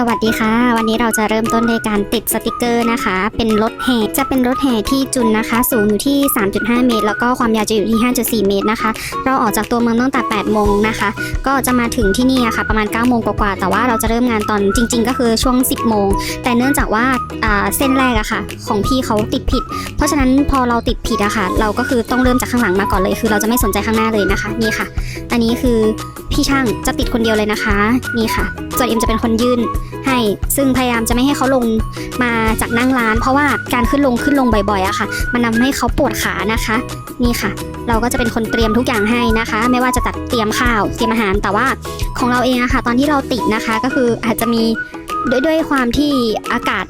สวัสดีค่ะ วันนี้เราจะเริ่มต้นในการติดสติกเกอร์นะคะ เป็นรถแห่จะเป็นรถแห่ที่จุนนะคะ สูงอยู่ที่ 3.5 เมตร แล้วก็ความยาวจะอยู่ที่ 5.4 เมตรนะคะ เราออกจากตัวเมืองตั้งแต่ 8 โมงนะคะ ก็จะมาถึงที่นี่อะค่ะประมาณ 9 โมงกว่าๆแต่ว่าเราจะเริ่มงานตอนจริง ๆ ก็คือช่วง 10 โมง แต่เนื่องจากว่าอ่าเส้นแรกอะค่ะ ของพี่เขาติดผิด เพราะฉะนั้นพอเราติดผิดอะค่ะ เราก็คือต้องเริ่มจากข้างหลังมาก่อนเลย คือเราจะไม่สนใจข้างหน้าเลยนะคะ นี่ค่ะ อันนี้คือ พี่ช่างจะติดคนเดียวเลยนะคะ นี่ค่ะส่วนเอ็มจะเป็นคนยื่นให้ซึ่งพยายามจะไม่ให้เขาลงมาจากนั่งร้าน เพราะว่าการขึ้นลงขึ้นลงบ่อยๆอะค่ะ มันทำให้เขาปวดขานะคะ นี่ค่ะ เราก็จะเป็นคนเตรียมทุกอย่างให้นะคะ ไม่ว่าจะตัดเตรียมข้าวเตรียมอาหารแต่ว่าของเราเองอะค่ะ ตอนที่เราติดนะคะก็คืออาจจะมีด้วยด้วยความที่อากาศ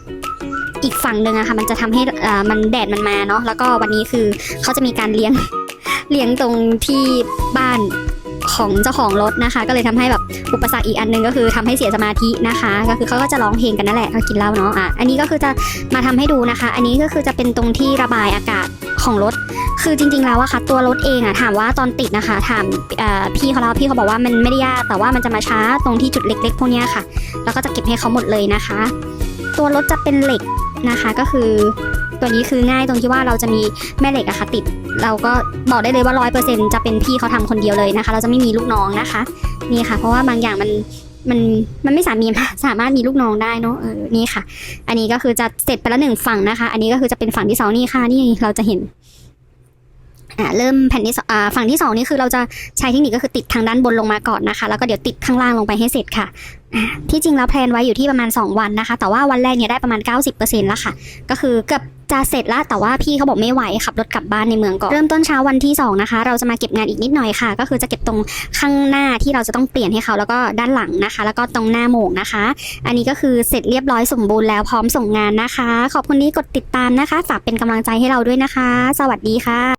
อีกฝั่งหนึ่งอะค่ะ มันจะทำให้อ่ามันแดดมันมาเนาะแล้วก็วันนี้คือเขาจะมีการเลี้ยงเลี้ยงตรงที่บ้าน ของเจ้าของรถนะคะ ก็เลยทำให้แบบอุปสรรคอีกอันหนึงก็คือทำให้เสียสมาธินะคะ ก็คือเขาก็จะร้องเพลงกันนั่นแหละเขากินเหล้าเนาะอะอันนี้ก็คือจะมาทำให้ดูนะคะ อันนี้ก็คือจะเป็นตรงที่ระบายอากาศของรถ คือจริง ๆ แล้วอะค่ะตัวรถเองอะถามว่าตอนติดนะคะถามพี่เขาแล้วพี่เขาบอกว่ามันไม่ได้ยากแต่ว่ามันจะมาช้าตรงที่จุดเล็ก ๆ พวกนี้ค่ะ แล้วก็จะเก็บให้เขาหมดเลยนะคะ ตัวรถจะเป็นเหล็กนะคะก็คือ ตัวนี้คือง่ายตรงที่ว่าเราจะมีแม่เหล็กอะค่ะติด เราก็บอกได้เลยว่าร้อยเปอร์เซ็นจะเป็นพี่เขาทำคนเดียวเลยนะคะ เราจะไม่มีลูกน้องนะคะ นี่ค่ะ เพราะว่าบางอย่างมันมันมันไม่สามารถสามารถมีลูกน้องได้เนาะเออนี่ค่ะ อันนี้ก็คือจะเสร็จไปแล้วหนึ่งฝั่งนะคะ อันนี้ก็คือจะเป็นฝั่งที่สองนี่ค่ะ นี่เราจะเห็นอ่าเริ่มแผ่นที่สองอ่าฝั่งที่สองนี่คือเราจะใช้เทคนิคก็คือติดทางด้านบนลงมาก่อนนะคะ แล้วก็เดี๋ยวติดข้างล่างลงไปให้เสร็จค่ะที่จริงแล้วแพลนไว้อยู่ที่ประมาณ 2 วันนะคะ แต่ว่าวันแรกเนี่ยได้ประมาณ 90%แล้วค่ะ ก็คือเกือบ จะเสร็จแล้วแต่ว่าพี่เขาบอกไม่ไหวขับรถกลับบ้านในเมืองก่อนเริ่มต้นเช้าวันที่สองนะคะเราจะมาเก็บงานอีกนิดหน่อยค่ะ ก็คือจะเก็บตรงข้างหน้าที่เราจะต้องเปลี่ยนให้เขาแล้วก็ด้านหลังนะคะ แล้วก็ตรงหน้าโหมงนะคะ อันนี้ก็คือเสร็จเรียบร้อยสมบูรณ์แล้วพร้อมส่งงานนะคะ ขอบคุณที่กดติดตามนะคะฝากเป็นกำลังใจให้เราด้วยนะคะ สวัสดีค่ะ